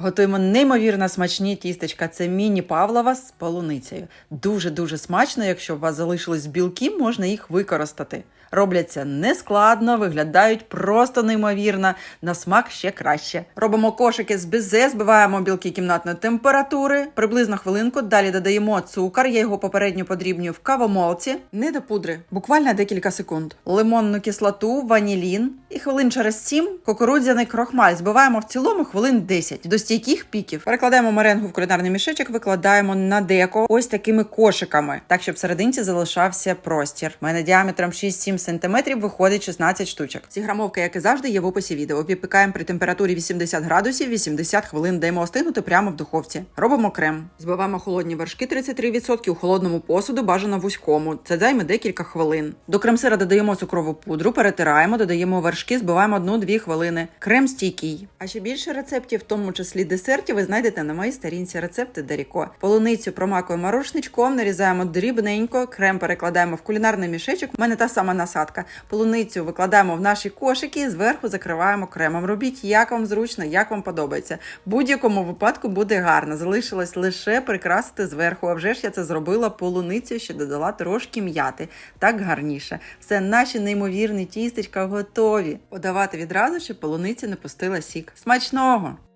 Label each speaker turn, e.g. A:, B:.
A: Готуємо неймовірно смачні тістечка. Це міні Павлова з полуницею. Дуже-дуже смачно, якщо у вас залишились білки, можна їх використати. Робляться нескладно, виглядають просто неймовірно, на смак ще краще. Робимо кошики з безе, збиваємо білки кімнатної температури, приблизно хвилинку. Далі додаємо цукор. Я його попередньо подрібнюю в кавомолці, не до пудри, буквально декілька секунд. Лимонну кислоту, ванілін і хвилин через 7 кукурудзяний крохмаль. Збиваємо в цілому хвилин 10 до стійких піків. Перекладаємо меренгу в кулінарний мішечок, викладаємо на деко ось такими кошиками, так щоб всерединці залишався простір. У мене діаметром 6-7 см виходить 16 штучок. Ці грамовки, як і завжди, є в описі відео. Випікаємо при температурі 80 градусів 80 хвилин. Даємо остигнути прямо в духовці. Робимо крем. Збиваємо холодні вершки 33% у холодному посуду, бажано вузькому. Це займе декілька хвилин. До крем-сира додаємо цукрову пудру, перетираємо, додаємо вершки, збиваємо 1-2 хвилини. Крем стійкий. А ще більше рецептів, в тому числі десертів, ви знайдете на моїй сторінці рецепти Даріко. Полуницю промакуємо рушничком, нарізаємо дрібненько, крем перекладаємо в кулінарний мішечок. У мене та сама насадка. Полуницю викладаємо в наші кошики і зверху закриваємо кремом. Робіть як вам зручно, як вам подобається. В будь-якому випадку буде гарно. Залишилось лише прикрасити зверху. А вже ж я це зробила полуницю, ще додала трошки м'яти. Так гарніше. Все наші неймовірні тістечка готові. Подавати відразу, щоб полуниця не пустила сік. Смачного!